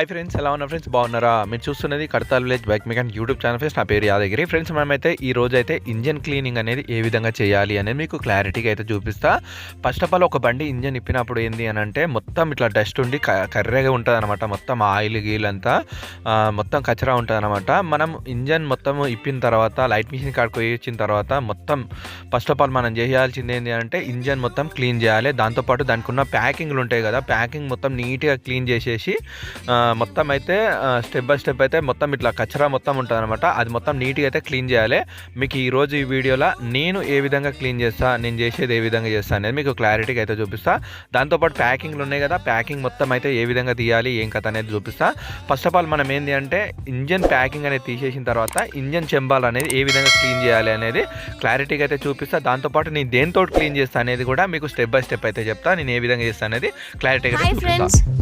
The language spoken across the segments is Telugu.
హాయ్ ఫ్రెండ్స్ ఎలా ఉన్నా ఫ్రెండ్స్ బాగున్నారా? మీరు చూస్తున్నది Kadthal village bike mechanic YouTube channel friends నా పేరు యాదగిరి. ఫ్రెండ్స్ మనమైతే ఈ రోజు అయితే ఇంజన్ క్లీనింగ్ అనేది ఏ విధంగా చేయాలి అనేది మీకు క్లారిటీగా అయితే చూపిస్తా. ఫస్ట్ ఆఫ్ ఆల్ ఒక బండి ఇంజన్ ఇప్పినప్పుడు ఏంది అని అంటే మొత్తం ఇట్లా డస్ట్ ఉండి కర్రెగా ఉంటుంది అనమాట మొత్తం ఆయిల్ గీల్ అంతా మొత్తం కచరా ఉంటుంది అనమాట మనం ఇంజన్ మొత్తం ఇప్పిన తర్వాత లైట్ మిషన్ కాడికి వచ్చిన తర్వాత మొత్తం ఫస్ట్ ఆఫ్ ఆల్ మనం చేయాల్సింది ఏంటి అంటే ఇంజన్ మొత్తం క్లీన్ చేయాలి. దాంతోపాటు దానికి ఉన్న ప్యాకింగ్లు ఉంటాయి కదా ప్యాకింగ్ మొత్తం నీట్గా క్లీన్ చేసేసి మొత్తం అయితే స్టెప్ బై స్టెప్ అయితే మొత్తం ఇట్లా కచరా మొత్తం ఉంటుంది అనమాట అది మొత్తం నీట్గా అయితే క్లీన్ చేయాలి. మీకు ఈ రోజు ఈ వీడియోలో నేను ఏ విధంగా క్లీన్ చేస్తా నేను చేసేది ఏ విధంగా చేస్తా అనేది మీకు క్లారిటీగా అయితే చూపిస్తా. దాంతోపాటు ప్యాకింగ్లు ఉన్నాయి కదా ప్యాకింగ్ మొత్తం అయితే ఏ విధంగా తీయాలి ఏం కథ అనేది చూపిస్తా. ఫస్ట్ ఆఫ్ ఆల్ మనం ఏంటి అంటే ఇంజన్ ప్యాకింగ్ అనేది తీసేసిన తర్వాత ఇంజన్ చెంబాల్ అనేది ఏ విధంగా క్లీన్ చేయాలి అనేది క్లారిటీగా అయితే చూపిస్తా. దాంతోపాటు నేను దేంతో క్లీన్ చేస్తా అనేది కూడా మీకు స్టెప్ బై స్టెప్ అయితే చెప్తా. నేను ఏ విధంగా చేస్తా అనేది క్లారిటీగా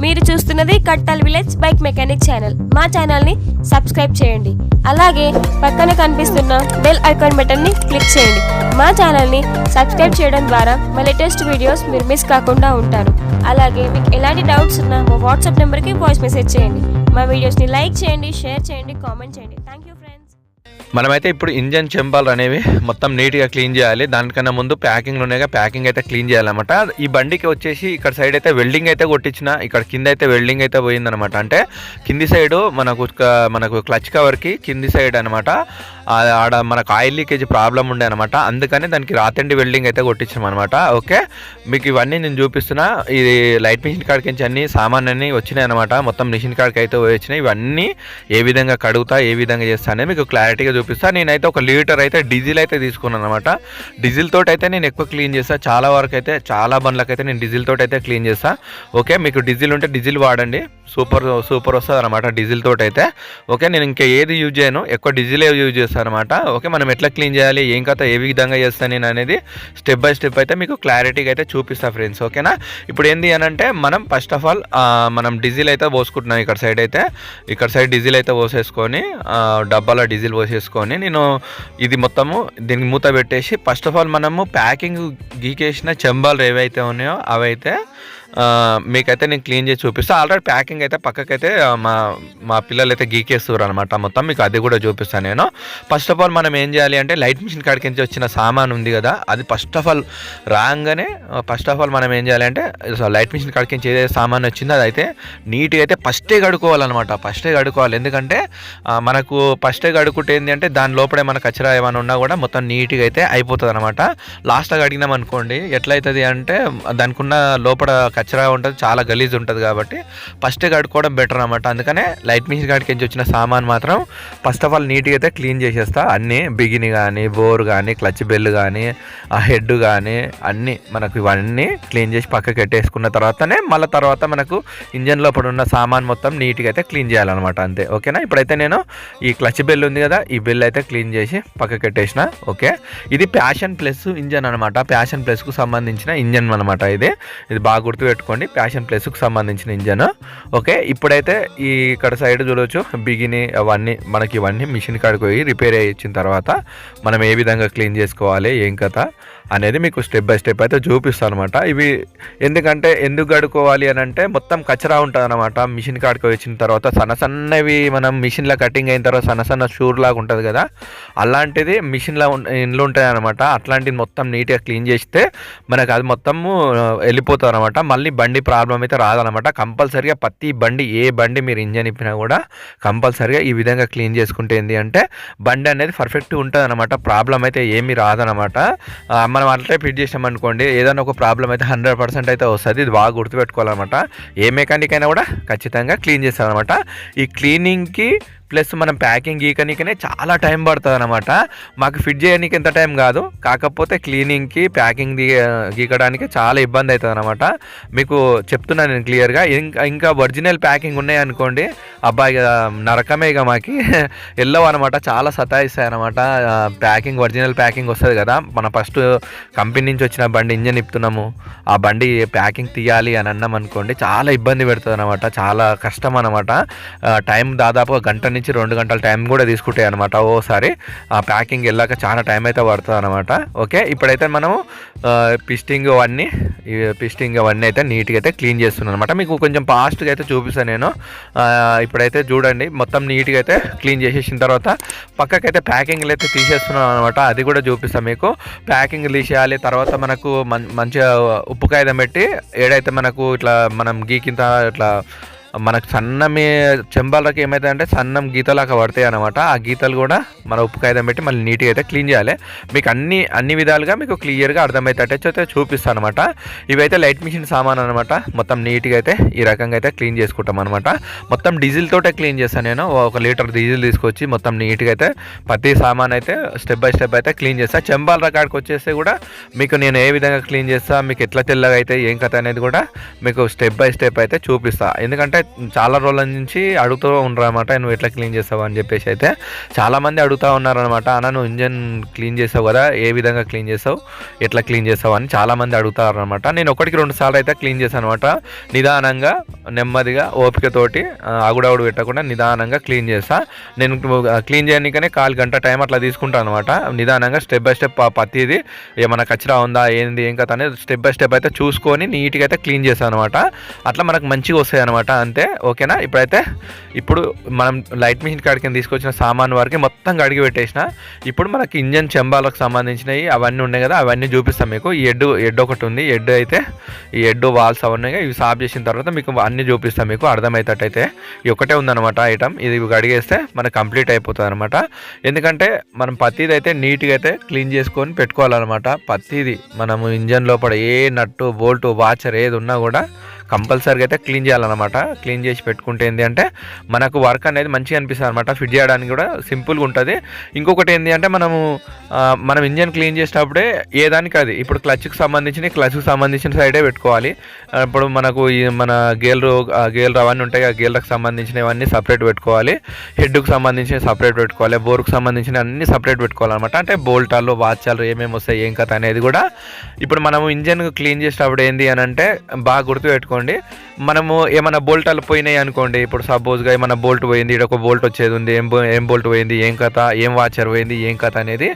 మీరు చూస్తున్నది కట్టల్ విలేజ్ బైక్ మెకానిక్ ఛానల్ మా ఛానల్ని సబ్స్క్రైబ్ చేయండి. అలాగే పక్కన కనిపిస్తున్న బెల్ ఐకాన్ బటన్ని క్లిక్ చేయండి. మా ఛానల్ని సబ్స్క్రైబ్ చేయడం ద్వారా మా లేటెస్ట్ వీడియోస్ మీరు మిస్ కాకుండా ఉంటారు. అలాగే మీకు ఎలాంటి డౌట్స్ ఉన్నా మా వాట్సాప్ నెంబర్కి వాయిస్ మెసేజ్ చేయండి. మా వీడియోస్ని లైక్ చేయండి షేర్ చేయండి కామెంట్ చేయండి. థ్యాంక్ యూ మనమైతే ఇప్పుడు ఇంజన్ చెంబాలు అనేవి మొత్తం నీట్గా క్లీన్ చేయాలి. దానికన్నా ముందు ప్యాకింగ్లు ఉన్నాయిగా ప్యాకింగ్ అయితే క్లీన్ చేయాలన్నమాట. ఈ బండికి వచ్చేసి ఇక్కడ సైడ్ అయితే వెల్డింగ్ అయితే కొట్టించిన ఇక్కడ కింద అయితే వెల్డింగ్ అయితే పోయిందనమాట అంటే కింది సైడ్ మనకు మనకు క్లచ్ కవర్కి కింది సైడ్ అనమాట ఆడ మనకు ఆయిల్ లీకేజ్ ప్రాబ్లం ఉండే అనమాట అందుకని దానికి రాతండి వెల్డింగ్ అయితే కొట్టించాం అనమాట ఓకే? మీకు ఇవన్నీ నేను చూపిస్తున్నా. ఇది లైట్ మిషన్ కాడికి నుంచి అన్ని సామాన్ అన్నీ వచ్చినాయి అనమాట మొత్తం మిషన్ కాడికి అయితే వచ్చినాయి. ఇవన్నీ ఏ విధంగా కడుగుతా ఏ విధంగా చేస్తా అనేది మీకు క్లారిటీగా చూపిస్తా. నేనైతే ఒక లీటర్ అయితే డీజిల్ అయితే తీసుకున్నాను అనమాట డీజిల్ తోటి అయితే నేను ఎక్కువ క్లీన్ చేస్తాను చాలా వరకు అయితే చాలా బండ్లకైతే నేను డీజిల్ తోటి అయితే క్లీన్ చేస్తాను ఓకే మీకు డీజిల్ ఉంటే డీజిల్ వాడండి. సూపర్ సూపర్ వస్తుంది అనమాట డీజిల్ తోటి అయితే ఓకే నేను ఇంకా ఏది యూజ్ చేయను ఎక్కువ డీజిలే యూజ్ చేస్తాను అనమాట ఓకే మనం ఎట్లా క్లీన్ చేయాలి ఏం కథ ఏ విధంగా చేస్తాను నేను అనేది స్టెప్ బై స్టెప్ అయితే మీకు క్లారిటీగా అయితే చూపిస్తా ఫ్రెండ్స్ ఓకేనా? ఇప్పుడు ఏంది అని అంటే మనం ఫస్ట్ ఆఫ్ ఆల్ మనం డీజిల్ అయితే పోసుకుంటున్నాం ఇక్కడ సైడ్ అయితే. ఇక్కడ సైడ్ డీజిల్ అయితే పోసేసుకొని డబ్బాలో డీజిల్ పోసేసుకొని నేను ఇది మొత్తము దీనికి మూత పెట్టేసి ఫస్ట్ ఆఫ్ ఆల్ మనము ప్యాకింగ్ గీకేసిన చెంబాలు ఏవైతే ఉన్నాయో అవైతే మీకైతే నేను క్లీన్ చేసి చూపిస్తాను ఆల్రెడీ ప్యాకింగ్ అయితే పక్కకైతే మా మా పిల్లలు అయితే గీకేస్తారు అనమాట మొత్తం మీకు అది కూడా చూపిస్తాను నేను. ఫస్ట్ ఆఫ్ ఆల్ మనం ఏం చేయాలి అంటే లైట్ మిషన్ కాడికి నుంచి వచ్చిన సామాన్ ఉంది కదా అది ఫస్ట్ ఆఫ్ ఆల్ రాగానే ఫస్ట్ ఆఫ్ ఆల్ మనం ఏం చేయాలి అంటే లైట్ మిషన్ కాడికి నుంచి ఏదైతే సామాన్ వచ్చిందో అదైతే అయితే నీట్గా అయితే ఫస్టే కడుక్కోవాలన్నమాట ఫస్టే కడుక్కోవాలి. ఎందుకంటే మనకు ఫస్టే కడుక్కుంటే ఏంటి అంటే దాని లోపలే మన కచరా ఏమైనా ఉన్నా కూడా మొత్తం నీట్గా అయితే అయిపోతుంది అనమాట లాస్ట్గా అడిగినాం అనుకోండి ఎట్లయితుంది అంటే దానికి ఉన్న లోపల పచ్చగా ఉంటుంది చాలా గలీజ్ ఉంటుంది కాబట్టి ఫస్ట్ కడుక్కోవడం బెటర్ అనమాట అందుకనే లైట్ మిషన్ కాడికి నుంచి వచ్చిన సామాన్ మాత్రం ఫస్ట్ ఆఫ్ ఆల్ నీట్గా అయితే క్లీన్ చేసేస్తా. అన్నీ బిగిని కానీ బోర్ కానీ క్లచ్ బెల్ కానీ ఆ హెడ్ కానీ అన్నీ మనకు ఇవన్నీ క్లీన్ చేసి పక్కకి పెట్టేసుకున్న తర్వాతనే మళ్ళీ తర్వాత మనకు ఇంజన్ లోపల ఉన్న సామాన్ మొత్తం నీట్గా అయితే క్లీన్ చేయాలన్నమాట అంతే. ఓకేనా? ఇప్పుడైతే నేను ఈ క్లచ్ బెల్ ఉంది కదా ఈ బెల్ అయితే క్లీన్ చేసి పక్కకి పెట్టేసిన. ఓకే? ఇది ప్యాషన్ ప్లస్ ఇంజన్ అనమాట ప్యాషన్ ప్లస్కు సంబంధించిన ఇంజన్ అనమాట ఇది. ఇది బాగా పెట్టుకోండి. ప్యాషన్ ప్లస్కు సంబంధించిన ఇంజన్. ఓకే ఇప్పుడైతే ఈ ఇక్కడ సైడ్ చూడవచ్చు బిగిని అవన్నీ మనకి ఇవన్నీ మిషన్ కాడికి పోయి రిపేర్ అయ్యి ఇచ్చిన తర్వాత మనం ఏ విధంగా క్లీన్ చేసుకోవాలి ఏం కథ. అనేది మీకు స్టెప్ బై స్టెప్ అయితే చూపిస్తాను అనమాట ఇవి ఎందుకంటే ఎందుకు కడుక్కోవాలి అని అంటే మొత్తం కచరా ఉంటుంది అనమాట మిషన్ కాడికి వచ్చిన తర్వాత సన్న సన్నవి మనం మిషన్లో కటింగ్ అయిన తర్వాత సన్న సన్న షూర్ లాగా ఉంటుంది కదా. అలాంటిది మిషన్లో ఇండ్లు ఉంటాయి అనమాట అట్లాంటిది మొత్తం నీట్గా క్లీన్ చేస్తే మనకు అది మొత్తము వెళ్ళిపోతుంది అనమాట మళ్ళీ బండి ప్రాబ్లం అయితే రాదనమాట కంపల్సరిగా ప్రతి బండి ఏ బండి మీరు ఇంజన్ ఇప్పినా కూడా కంపల్సరిగా ఈ విధంగా క్లీన్ చేసుకుంటే ఏంటి అంటే బండి అనేది పర్ఫెక్ట్ ఉంటుంది అనమాట ప్రాబ్లం అయితే ఏమీ రాదనమాట మనం అట్లే ఫిట్ చేసాం అనుకోండి ఏదైనా ఒక ప్రాబ్లం అయితే హండ్రెడ్ పర్సెంట్ అయితే వస్తుంది. ఇది బాగా గుర్తుపెట్టుకోవాలన్నమాట. ఏ మెకానిక్ అయినా కూడా ఖచ్చితంగా క్లీన్ చేస్తారనమాట ఈ క్లీనింగ్కి ప్లస్ మనం ప్యాకింగ్ గీకనికనే చాలా టైం పడుతుంది అనమాట మాకు ఫిట్ చేయడానికి ఎంత టైం కాదు. కాకపోతే క్లీనింగ్కి ప్యాకింగ్ ది గీకడానికి చాలా ఇబ్బంది అవుతుంది అనమాట మీకు చెప్తున్నాను నేను క్లియర్గా. ఇంకా ఇంకా ఒరిజినల్ ప్యాకింగ్ ఉన్నాయి అనుకోండి అబ్బాయి నరకమే ఇక మాకి. వెళ్ళవు అనమాట చాలా సతాయిస్తాయి అనమాట ప్యాకింగ్ ఒరిజినల్ ప్యాకింగ్ వస్తుంది కదా. మన ఫస్ట్ కంపెనీ నుంచి వచ్చిన బండి ఇంజన్ ఇప్పుతున్నాము ఆ బండి ప్యాకింగ్ తీయాలి అని అన్నాం అనుకోండి చాలా ఇబ్బంది పెడుతుంది అనమాట చాలా కష్టం అనమాట టైం దాదాపు గంట నుంచి రెండు గంటల టైం కూడా తీసుకుంటాయి అనమాట ఓసారి. ఆ ప్యాకింగ్ వెళ్ళాక చాలా టైం అయితే పడుతుంది అనమాట ఓకే ఇప్పుడైతే మనము పిస్టింగ్ అవన్నీ పిస్టింగ్ అవన్నీ అయితే నీట్గా అయితే క్లీన్ చేస్తున్నాను అనమాట మీకు కొంచెం ఫాస్ట్గా అయితే చూపిస్తాను నేను. ఇప్పుడైతే చూడండి మొత్తం నీట్గా అయితే క్లీన్ చేసేసిన తర్వాత పక్కకైతే ప్యాకింగ్లు అయితే తీసేస్తున్నాను అనమాట అది కూడా చూపిస్తాను మీకు. ప్యాకింగ్ తీసేయాలి తర్వాత మనకు మంచిగా ఉప్పు కాగితం పెట్టి ఏడైతే మనకు ఇట్లా మనం గీకింత ఇట్లా మనకు సన్నమి చెంబాలకి ఏమైతే అంటే సన్నం గీతలాగా పడతాయి అనమాట ఆ గీతలు కూడా మన ఉప్పు కాగితం పెట్టి మళ్ళీ నీట్గా అయితే క్లీన్ చేయాలి. మీకు అన్ని అన్ని విధాలుగా మీకు క్లియర్గా అర్థమవుతాయి అయితే చూపిస్తాను అనమాట ఇవైతే లైట్ మిషన్ సామాన్ అనమాట మొత్తం నీట్గా అయితే ఈ రకంగా అయితే క్లీన్ చేసుకుంటాం అనమాట మొత్తం డీజిల్ తోటే క్లీన్ చేస్తాను నేను. ఒక లీటర్ డీజిల్ తీసుకొచ్చి మొత్తం నీట్గా అయితే ప్రతి సామాన్ అయితే స్టెప్ బై స్టెప్ అయితే క్లీన్ చేస్తాను చెంబాల రకాడికి వచ్చేస్తే కూడా మీకు నేను ఏ విధంగా క్లీన్ చేస్తా మీకు ఎట్లా తెల్లగా అయితే ఏం కథ అనేది కూడా మీకు స్టెప్ బై స్టెప్ అయితే చూపిస్తాను ఎందుకంటే చాలా రోజుల నుంచి అడుగుతూ ఉండరు అనమాట నువ్వు ఎట్లా క్లీన్ చేస్తావు? అని చెప్పేసి అయితే చాలామంది అడుగుతూ ఉన్నారనమాట అన్న నువ్వు ఇంజన్ క్లీన్ చేసావు కదా ఏ విధంగా క్లీన్ చేసావు ఎట్లా క్లీన్ చేసావు అని చాలామంది అడుగుతారు అనమాట నేను ఒకటికి రెండు సార్లు అయితే క్లీన్ చేశాను అనమాట నిదానంగా నెమ్మదిగా ఓపికతోటి ఆగుడావుడు అగుడవుడు పెట్టకుండా నిదానంగా క్లీన్ చేస్తా. నేను క్లీన్ చేయడానికనే కాలు గంట టైం అట్లా తీసుకుంటాను అనమాట నిదానంగా స్టెప్ బై స్టెప్ పత్తిది ఏమైనా కచరా ఉందా? ఏంది? ఏం కథ? అనేది స్టెప్ బై స్టెప్ అయితే చూసుకొని నీట్గా అయితే క్లీన్ చేస్తాను అనమాట అట్లా మనకు మంచిగా వస్తాయి అనమాట అంతే ఓకేనా? ఇప్పుడైతే ఇప్పుడు మనం లైట్ మిషన్ కాడికి తీసుకొచ్చిన సామాన్ వరకు మొత్తం కడిగి పెట్టేసిన. ఇప్పుడు మనకి ఇంజన్ చెంబాలకు సంబంధించినవి అవన్నీ ఉన్నాయి కదా అవన్నీ చూపిస్తాం మీకు. ఈ ఎడ్ ఎడ్ ఒకటి ఉంది. ఎడ్ అయితే ఈ ఎడ్ వాల్స్ అవన్నీ ఇవి సాఫ్ చేసిన తర్వాత మీకు అన్ని చూపిస్తాం మీకు. అర్థమయ్యేటట్టయితే ఈ ఒకటే ఉందన్నమాట ఐటమ్. ఇది కడిగేస్తే మనకు కంప్లీట్ అయిపోతుంది అనమాట ఎందుకంటే మనం పత్తిది అయితే నీట్గా అయితే క్లీన్ చేసుకొని పెట్టుకోవాలన్నమాట. పత్తిది మనము ఇంజన్ లోపల ఏ నట్టు బోల్ట్ వాచర్ ఏది ఉన్నా కూడా కంపల్సరీగా అయితే క్లీన్ చేయాలన్నమాట. క్లీన్ చేసి పెట్టుకుంటే ఏంటి అంటే మనకు వర్క్ అనేది మంచిగా అనిపిస్తుంది అనమాట ఫిట్ చేయడానికి కూడా సింపుల్గా ఉంటుంది. ఇంకొకటి ఏంటి అంటే మనము మనం ఇంజన్ క్లీన్ చేసేటప్పుడే ఏ దానికి అది ఇప్పుడు క్లచ్కి సంబంధించిన క్లచ్కి సంబంధించిన సైడే పెట్టుకోవాలి. ఇప్పుడు మనకు ఈ మన గేలు గేలు అవన్నీ ఉంటాయి ఆ గేర్లకు సంబంధించినవన్నీ సపరేట్ పెట్టుకోవాలి. హెడ్కు సంబంధించిన సపరేట్ పెట్టుకోవాలి. బోర్కు సంబంధించిన అన్ని సపరేట్ పెట్టుకోవాలన్నమాట. అంటే బోల్టాలు వాచాలు ఏమేమి వస్తాయి ఏం కథ అనేది కూడా. ఇప్పుడు మనము ఇంజన్ క్లీన్ చేసేటప్పుడు ఏంది అని అంటే బాగా గుర్తు పెట్టుకోండి మనము ఏమైనా బోల్టాలు పోయినాయి అనుకోండి ఇప్పుడు సపోజ్గా ఏమైనా బోల్ట్ పోయింది ఇక్కడ ఒక బోల్ట్ వచ్చేది ఉంది ఏం బో- ఏం బోల్ట్ పోయింది ఏం కథ ఏం వాచర్ పోయింది ఏం కథ అనేది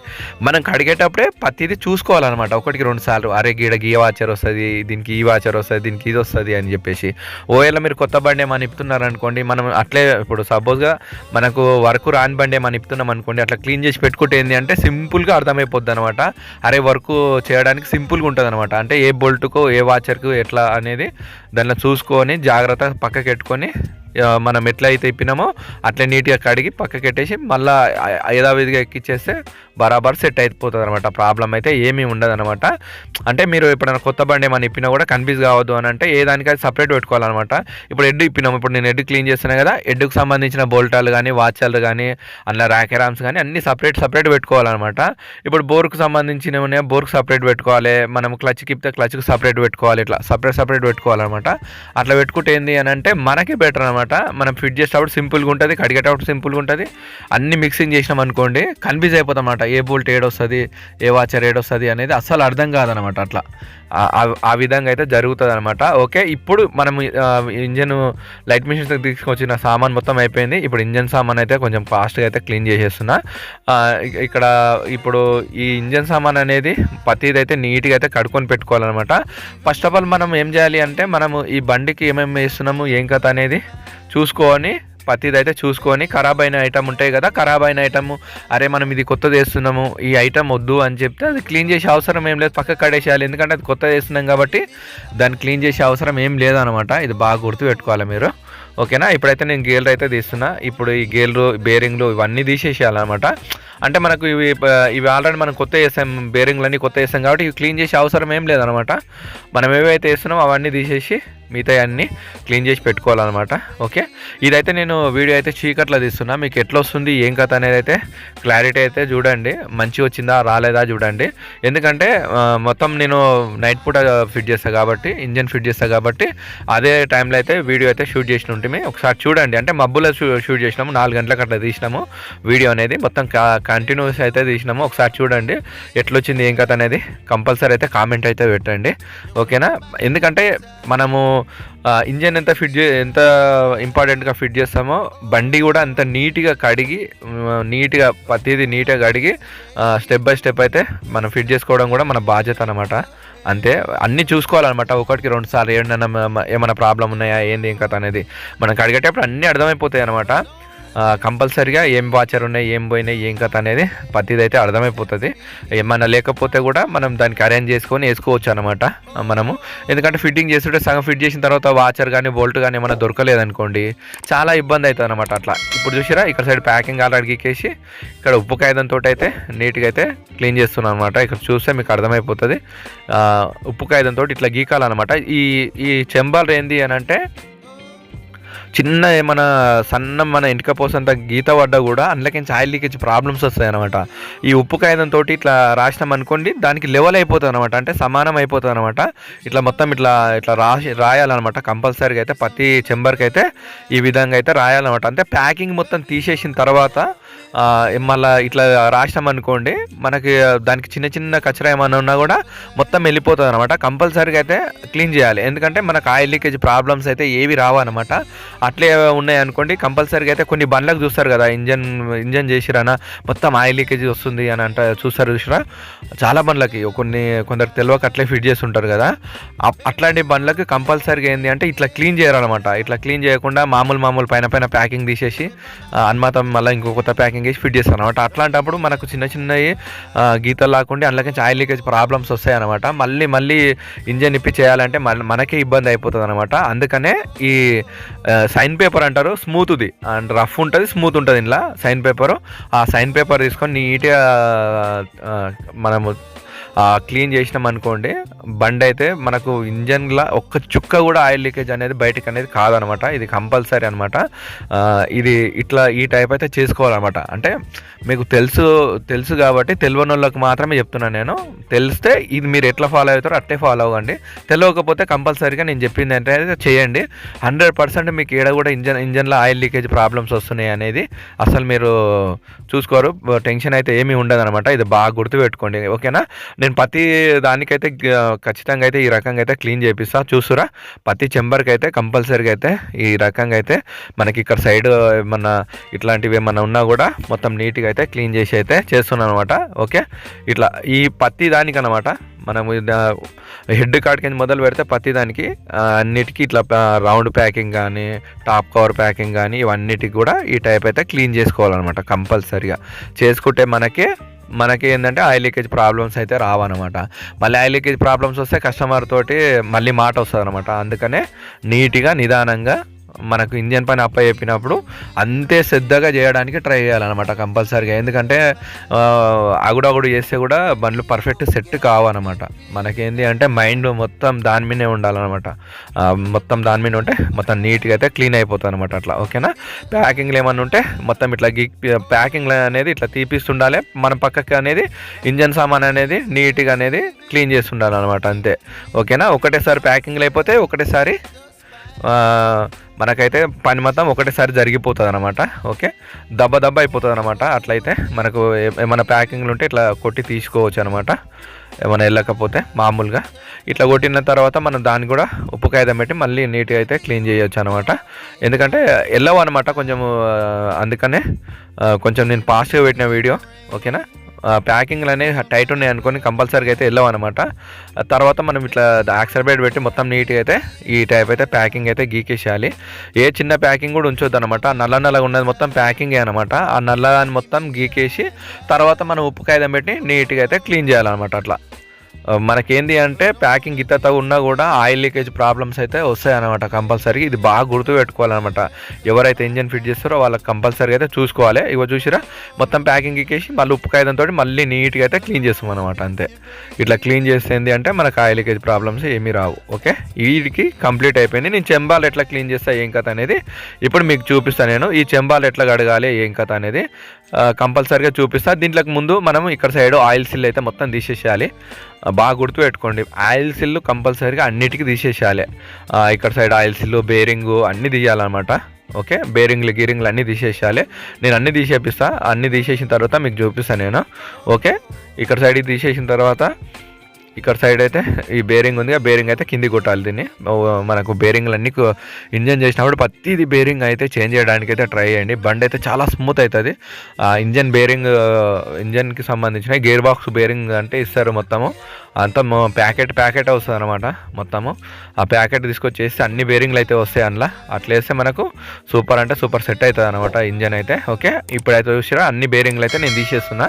మనం కడిగేటప్పుడే ప్రతిదీ చూసుకోవాలన్నమాట. ఒకటికి రెండు సార్లు అరే గీడ గీ వాచర్ వస్తుంది దీనికి ఈ వాచర్ వస్తుంది దీనికి ఇది వస్తుంది అని చెప్పేసి. ఓవేళ మీరు కొత్త బండి ఏమైనా ఇప్పుతున్నారు అనుకోండి మనం అట్లే ఇప్పుడు సపోజ్గా మనకు వర్క్ రాని బండి ఏమైనా ఇప్పుతున్నాం అనుకోండి అట్లా క్లీన్ చేసి పెట్టుకుంటే ఏంటి అంటే సింపుల్గా అర్థమైపోద్ది అనమాట అరే వర్క్ చేయడానికి సింపుల్గా ఉంటుంది అనమాట అంటే ఏ బోల్ట్కు ఏ వాచర్కు ఎట్లా అనేది దానిలో చూసుకో పెట్టుకొని జాగ్రత్త పక్కకి పెట్టుకొని మనం ఎట్లా అయితే ఇప్పినామో అట్లా నీట్గా కడిగి పక్కకి పెట్టేసి మళ్ళీ యథావిధిగా ఎక్కిచ్చేస్తే బరాబర్ సెట్ అయిపోతుంది అనమాట ప్రాబ్లం అయితే ఏమీ ఉండదు అనమాట అంటే మీరు ఎప్పుడైనా కొత్త బండి ఏమైనా ఇప్పినా కూడా కన్ఫ్యూజ్ కావద్దు అని అంటే ఏ దానికైతే సపరేట్ పెట్టుకోవాలన్నమాట. ఇప్పుడు ఎడ్డు ఇప్పినాము ఇప్పుడు నేను ఎడ్డు క్లీన్ చేస్తున్నా కదా ఎడ్డుకు సంబంధించిన బోల్టాలు కానీ వాచర్లు కానీ అన్న ర్యాకెరామ్స్ కానీ అన్ని సపరేట్ సపరేట్ పెట్టుకోవాలన్నమాట. ఇప్పుడు బోర్కు సంబంధించినవి బోర్కు సపరేట్ పెట్టుకోవాలి. మనం క్లచ్కి ఇప్పితే క్లచ్కి సపరేట్ పెట్టుకోవాలి. ఇట్లా సపరేట్ సపరేట్ పెట్టుకోవాలన్నమాట. అట్లా పెట్టుకుంటే ఏంది అని అంటే మనకే బెటర్ అనమాట మనం ఫిట్ చేసేటప్పుడు సింపుల్గా ఉంటుంది కడిగేటప్పుడు సింపుల్గా ఉంటుంది. అన్ని మిక్సింగ్ చేసినాం అనుకోండి కన్ఫ్యూజ్ అయిపోతాం అనమాట ఏ బోల్ట్ ఏడొస్తుంది ఏ వాచర్ ఏడొస్తుంది అనేది అస్సలు అర్థం కాదనమాట అట్లా. ఆ- విధంగా అయితే జరుగుతుంది అనమాట ఓకే ఇప్పుడు మనం ఇంజన్ లైట్ మిషన్స్ తీసుకొచ్చిన సామాన్ మొత్తం అయిపోయింది. ఇప్పుడు ఇంజన్ సామాన్ అయితే కొంచెం ఫాస్ట్గా అయితే క్లీన్ చేసేస్తున్నా. ఇక్కడ ఇప్పుడు ఈ ఇంజన్ సామాన్ అనేది ప్రతిది అయితే నీట్గా అయితే కడుక్కొని పెట్టుకోవాలన్నమాట. ఫస్ట్ ఆఫ్ ఆల్ మనం ఏం చేయాలి అంటే మనము ఈ బండికి ఏమేమి వేస్తున్నాము ఏం కథ అనేది చూసుకొని ప్రతిదైతే చూసుకొని ఖరాబ్ అయిన ఐటమ్ ఉంటాయి కదా ఖరాబ్ అయిన ఐటమ్ అరే మనం ఇది కొత్తది వేస్తున్నాము ఈ ఐటమ్ వద్దు అని చెప్తే అది క్లీన్ చేసే అవసరం ఏం లేదు పక్కకు కడేసేయాలి. ఎందుకంటే అది కొత్తది వేస్తున్నాం కాబట్టి దాన్ని క్లీన్ చేసే అవసరం ఏం లేదనమాట. ఇది బాగా గుర్తు పెట్టుకోవాలి మీరు. ఓకేనా? ఇప్పుడైతే నేను గేర్లు అయితే తీస్తున్నా. ఇప్పుడు ఈ గేర్లు బేరింగ్లు ఇవన్నీ తీసేసేయాలన్నమాట అంటే మనకు ఇవి ఇవి ఆల్రెడీ మనం కొత్త వేసాం బేరింగ్లన్నీ కొత్త వేసాం కాబట్టి ఇవి క్లీన్ చేసే అవసరం ఏం లేదనమాట. మనం ఏవైతే వేస్తున్నామో అవన్నీ తీసేసి మిగతా అన్నీ క్లీన్ చేసి పెట్టుకోవాలన్నమాట ఓకే? ఇదైతే నేను వీడియో అయితే చీకట్లో తీస్తున్నా. మీకు ఎట్లా వస్తుంది ఏం కథ అనేది అయితే క్లారిటీ అయితే చూడండి. మంచిగా వచ్చిందా రాలేదా చూడండి. ఎందుకంటే మొత్తం నేను నైట్ పూట ఫిట్ చేస్తాను కాబట్టి ఇంజన్ ఫిట్ చేస్తాను కాబట్టి అదే టైంలో అయితే వీడియో అయితే షూట్ చేసిన ఉంటుంది ఒకసారి చూడండి. అంటే మబ్బులో షూ షూట్ చేసినాము నాలుగు గంటలకు అట్లా తీసినాము వీడియో అనేది. మొత్తం కంటిన్యూస్ అయితే తీసినాము. ఒకసారి చూడండి ఎట్లొచ్చింది ఏం కథ అనేది. కంపల్సరీ అయితే కామెంట్ అయితే పెట్టండి. ఓకేనా? ఎందుకంటే మనము ఇంజన్ ఎంత ఫిట్ చే ఎంత ఇంపార్టెంట్గా ఫిట్ చేస్తామో బండి కూడా అంత నీట్గా కడిగి నీట్గా ప్రతిదీ నీట్గా కడిగి స్టెప్ బై స్టెప్ అయితే మనం ఫిట్ చేసుకోవడం కూడా మన బాధ్యత అనమాట అంతే అన్నీ చూసుకోవాలన్నమాట. ఒకటికి రెండు సార్లు ఏమన్నా ఏమైనా ప్రాబ్లం ఉన్నాయా ఏంది ఇంకా అనేది. మనం కడిగేటప్పుడు అన్నీ అర్థమైపోతాయి అనమాట కంపల్సరిగా ఏం వాచర్ ఉన్నాయి ఏం పోయినాయి ఏం కథ అనేది ప్రతిదైతే అర్థమైపోతుంది. ఏమన్నా లేకపోతే కూడా మనం దానికి అరేంజ్ చేసుకొని వేసుకోవచ్చు అనమాట మనము. ఎందుకంటే ఫిట్టింగ్ చేస్తుంటే సగం ఫిట్ చేసిన తర్వాత వాచర్ కానీ బోల్ట్ కానీ ఏమైనా దొరకలేదనుకోండి చాలా ఇబ్బంది అవుతుంది అనమాట అట్లా. ఇప్పుడు చూసారా ఇక్కడ సైడ్ ప్యాకింగ్ ఆల్రెడీ ఎక్కేసి ఇక్కడ ఉప్పు కాగితంతో అయితే నీట్గా అయితే క్లీన్ చేస్తున్నాను అనమాట ఇక్కడ చూస్తే మీకు అర్థమైపోతుంది. ఉప్పు కాగితంతో ఇట్లా గీకాలన్నమాట. ఈ ఈ చెంబాలు ఏంది అని అంటే చిన్న ఏమైనా సన్న మన ఎంటిక పోసంత గీత పడ్డా కూడా అందులోకించి ఆయిల్ లీకేజ్ ప్రాబ్లమ్స్ వస్తాయి అనమాట ఈ ఉప్పు కాగితంతో ఇట్లా రాసినాం అనుకోండి దానికి లెవెల్ అయిపోతుంది అనమాట అంటే సమానం అయిపోతుంది అనమాట ఇట్లా మొత్తం ఇట్లా ఇట్లా రాసి రాయాలన్నమాట. కంపల్సరీగా అయితే ప్రతి చెంబర్కి అయితే ఈ విధంగా అయితే రాయాలన్నమాట. అంటే ప్యాకింగ్ మొత్తం తీసేసిన తర్వాత మళ్ళా ఇట్లా రాసినాం అనుకోండి మనకి దానికి చిన్న చిన్న కచరా ఏమైనా ఉన్నా కూడా మొత్తం వెళ్ళిపోతుంది అనమాట కంపల్సరీగా అయితే క్లీన్ చేయాలి. ఎందుకంటే మనకు ఆయిల్ లీకేజ్ ప్రాబ్లమ్స్ అయితే ఏవి రావన్నమాట. అట్లే ఉన్నాయి అనుకోండి కంపల్సరీగా అయితే కొన్ని బండ్లకు చూస్తారు కదా ఇంజన్ ఇంజన్ చేసిరానా మొత్తం ఆయిల్ లీకేజ్ వస్తుంది అని అంట చూస్తారు చూసిరా? చాలా బండ్లకి కొన్ని కొందరు తెలియక అట్లే ఫిట్ చేసి ఉంటారు కదా. అప్- అట్లాంటి బండ్లకి కంపల్సరీగా ఏంటి అంటే ఇట్లా క్లీన్ చేయాలన్నమాట. ఇట్లా క్లీన్ చేయకుండా మామూలు మామూలు పైన పైన ప్యాకింగ్ తీసేసి ఆ, అన్మాతం మళ్ళీ ఇంకో కొత్త ప్యాకింగ్ వేసి ఫిట్ చేస్తాను అనమాట అట్లాంటప్పుడు మనకు చిన్న చిన్నవి గీతలు లాకుండా అందులోకి ఆయిల్ లీకేజ్ ప్రాబ్లమ్స్ వస్తాయి అనమాట మళ్ళీ మళ్ళీ ఇంజన్ ఇప్పి చేయాలంటే మన మనకే ఇబ్బంది అయిపోతుంది అనమాట అందుకనే ఈ సైన్ పేపర్ అంటారు స్మూత్ది. అండ్ రఫ్ ఉంటుంది స్మూత్ ఉంటుంది ఇంట్లో సైన్ పేపర్. ఆ సైన్ పేపర్ తీసుకొని నీట్గా మనము క్లీన్ చేసినాం అనుకోండి బండి అయితే మనకు ఇంజన్లో ఒక్క చుక్క కూడా ఆయిల్ లీకేజ్ అనేది బయటకు అనేది కాదనమాట. ఇది కంపల్సరీ అనమాట. ఇది ఇట్లా ఈ టైప్ అయితే చేసుకోవాలన్నమాట అంటే మీకు తెలుసు తెలుసు కాబట్టి తెలియని వాళ్ళకి మాత్రమే చెప్తున్నాను నేను. తెలిస్తే ఇది మీరు ఎట్లా ఫాలో అవుతారో అట్టే ఫాలో అవ్వండి. తెలియకపోతే కంపల్సరీగా నేను చెప్పింది అంటే చేయండి. హండ్రెడ్ పర్సెంట్ మీకు ఏడ కూడా ఇంజన్ ఇంజన్లో ఆయిల్ లీకేజ్ ప్రాబ్లమ్స్ వస్తున్నాయి అనేది అసలు మీరు చూసుకోరు. టెన్షన్ అయితే ఏమీ ఉండదు అనమాట ఇది బాగా గుర్తుపెట్టుకోండి. ఓకేనా? నేను ప్రతి దానికైతే ఖచ్చితంగా అయితే ఈ రకంగా అయితే క్లీన్ చేపిస్తా. చూసురా ప్రతి చెంబర్కి అయితే కంపల్సరీగా అయితే ఈ రకంగా అయితే మనకి ఇక్కడ సైడ్ ఏమన్నా ఇట్లాంటివి ఏమన్నా ఉన్నా కూడా మొత్తం నీట్గా అయితే క్లీన్ చేసి అయితే చేస్తున్నాను అనమాట ఓకే? ఇట్లా ఈ ప్రతి దానికనమాట మనం హెడ్ కార్డ్ కింద మొదలు పెడితే ప్రతి దానికి అన్నిటికీ ఇట్లా రౌండ్ ప్యాకింగ్ కానీ టాప్ కవర్ ప్యాకింగ్ కానీ ఇవన్నిటికి కూడా ఈ టైప్ అయితే క్లీన్ చేసుకోవాలన్నమాట కంపల్సరీగా. చేసుకుంటే మనకి మనకి ఏంటంటే ఆయిల్ లీకేజ్ ప్రాబ్లమ్స్ అయితే రావన్నమాట. మళ్ళీ ఆయిల్ లీకేజ్ ప్రాబ్లమ్స్ వస్తే కస్టమర్ తోటి మళ్ళీ మాట వస్తుంది అనమాట అందుకనే నీట్గా నిదానంగా మనకు ఇంజన్ పైన అప్ప చెప్పినప్పుడు అంతే శ్రద్ధగా చేయడానికి ట్రై చేయాలన్నమాట కంపల్సరీగా. ఎందుకంటే అగుడగుడు చేస్తే కూడా బండ్లు పర్ఫెక్ట్ సెట్ కావన్నమాట. మనకేంది అంటే మైండ్ మొత్తం దాని మీదే ఉండాలన్నమాట. మొత్తం దాని మీద ఉంటే మొత్తం నీట్గా అయితే క్లీన్ అయిపోతుంది అనమాట అట్లా. ఓకేనా? ప్యాకింగ్లు ఏమన్నా ఉంటే మొత్తం ఇట్లా గిక్ ప్యాకింగ్ అనేది ఇట్లా తీపిస్తుండాలి. మన పక్కకి అనేది ఇంజన్ సామాన్ అనేది నీట్గా అనేది క్లీన్ చేస్తుండాలి అనమాట అంతే. ఓకేనా? ఒకటేసారి ప్యాకింగ్లు అయిపోతే ఒకటేసారి మనకైతే పని మొత్తం ఒకటేసారి జరిగిపోతుంది అనమాట ఓకే? దెబ్బ దెబ్బ అయిపోతుంది అనమాట అట్లయితే మనకు ఏమైనా ప్యాకింగ్లు ఉంటే ఇట్లా కొట్టి తీసుకోవచ్చు అనమాట ఏమైనా వెళ్ళకపోతే మామూలుగా. ఇట్లా కొట్టిన తర్వాత మనం దాన్ని కూడా ఉప్పు కాగితం పెట్టి మళ్ళీ నీట్గా అయితే క్లీన్ చేయొచ్చు అనమాట ఎందుకంటే వెళ్ళవు అనమాట కొంచెం అందుకనే కొంచెం నేను పాస్ట్గా పెట్టిన వీడియో ఓకేనా? ప్యాకింగ్లు అనేవి టైట్ ఉన్నాయి అనుకొని కంపల్సరీగా అయితే వెళ్ళాం అనమాట తర్వాత మనం ఇట్లా యాక్సర్బైడ్ పెట్టి మొత్తం నీట్గా అయితే ఈ టైప్ అయితే ప్యాకింగ్ అయితే గీకేసేయాలి. ఏ చిన్న ప్యాకింగ్ కూడా ఉంచొద్దు అనమాట నల్ల నల్లగా ఉన్నది మొత్తం ప్యాకింగే అనమాట ఆ నల్లదాన్ని మొత్తం గీకేసి తర్వాత మనం ఉప్పు కాగితం పెట్టి నీట్గా అయితే క్లీన్ చేయాలన్నమాట అట్లా. మనకేంది అంటే ప్యాకింగ్ ఇతత ఉన్నా కూడా ఆయిల్ లీకేజ్ ప్రాబ్లమ్స్ అయితే వస్తాయి అనమాట కంపల్సరీ ఇది బాగా గుర్తుపెట్టుకోవాలన్నమాట ఎవరైతే ఇంజన్ ఫిట్ చేస్తారో వాళ్ళకి కంపల్సరీ అయితే చూసుకోవాలి. ఇగో చూసిరా? మొత్తం ప్యాకింగ్ ఎక్కేసి మళ్ళీ ఉప్పు కాగితంతో మళ్ళీ నీట్గా అయితే క్లీన్ చేస్తాం అనమాట అంతే. ఇట్లా క్లీన్ చేస్తే అంటే మనకు ఆయిల్ లీకేజ్ ప్రాబ్లమ్స్ ఏమీ రావు. ఓకే? వీటికి కంప్లీట్ అయిపోయింది. నేను చెంబాలు ఎట్లా క్లీన్ చేస్తా ఏం కథ అనేది ఇప్పుడు మీకు చూపిస్తాను నేను. ఈ చెంబాలు ఎట్లా కడగాలి ఏం కథ అనేది కంపల్సరీగా చూపిస్తా. దీంట్లోకి ముందు మనం ఇక్కడ సైడ్ ఆయిల్ సిల్ అయితే మొత్తం తీసేసేయాలి. బాగా గుర్తుపెట్టుకోండి ఆయిల్ సిల్లు కంపల్సరీగా అన్నిటికీ తీసేసేయాలి. ఇక్కడ సైడ్ ఆయిల్ సిల్లు బేరింగు అన్నీ తీయాలన్నమాట. ఓకే? బేరింగ్లు గీరింగ్లు అన్నీ తీసేసేయాలి. నేను అన్నీ తీసేపిస్తా. అన్నీ తీసేసిన తర్వాత మీకు చూపిస్తాను నేను. ఓకే? ఇక్కడ సైడ్ తీసేసిన తర్వాత ఇక్కడ సైడ్ అయితే ఈ బేరింగ్ ఉంది. ఆ బేరింగ్ అయితే కింది కొట్టాలి దీన్ని. మనకు బేరింగ్లు అన్ని ఇంజన్ చేసినప్పుడు ప్రతిది బేరింగ్ అయితే చేంజ్ చేయడానికి అయితే ట్రై చేయండి. బండి అయితే చాలా స్మూత్ అవుతుంది. ఆ ఇంజన్ బేరింగ్ ఇంజన్కి సంబంధించిన గేర్ బాక్స్ బేరింగ్ అంటే ఇస్తారు మొత్తము. అంతా ప్యాకెట్ ప్యాకెట్ వస్తుంది అనమాట మొత్తము. ఆ ప్యాకెట్ తీసుకొచ్చేసి అన్ని బేరింగ్లు అయితే వస్తాయి అందులో. అట్లా వేస్తే మనకు సూపర్ అంటే సూపర్ సెట్ అవుతుంది అనమాట ఇంజన్ అయితే. ఓకే? ఇప్పుడైతే చూసిరా అన్ని బేరింగ్లు అయితే నేను తీసేస్తున్నా.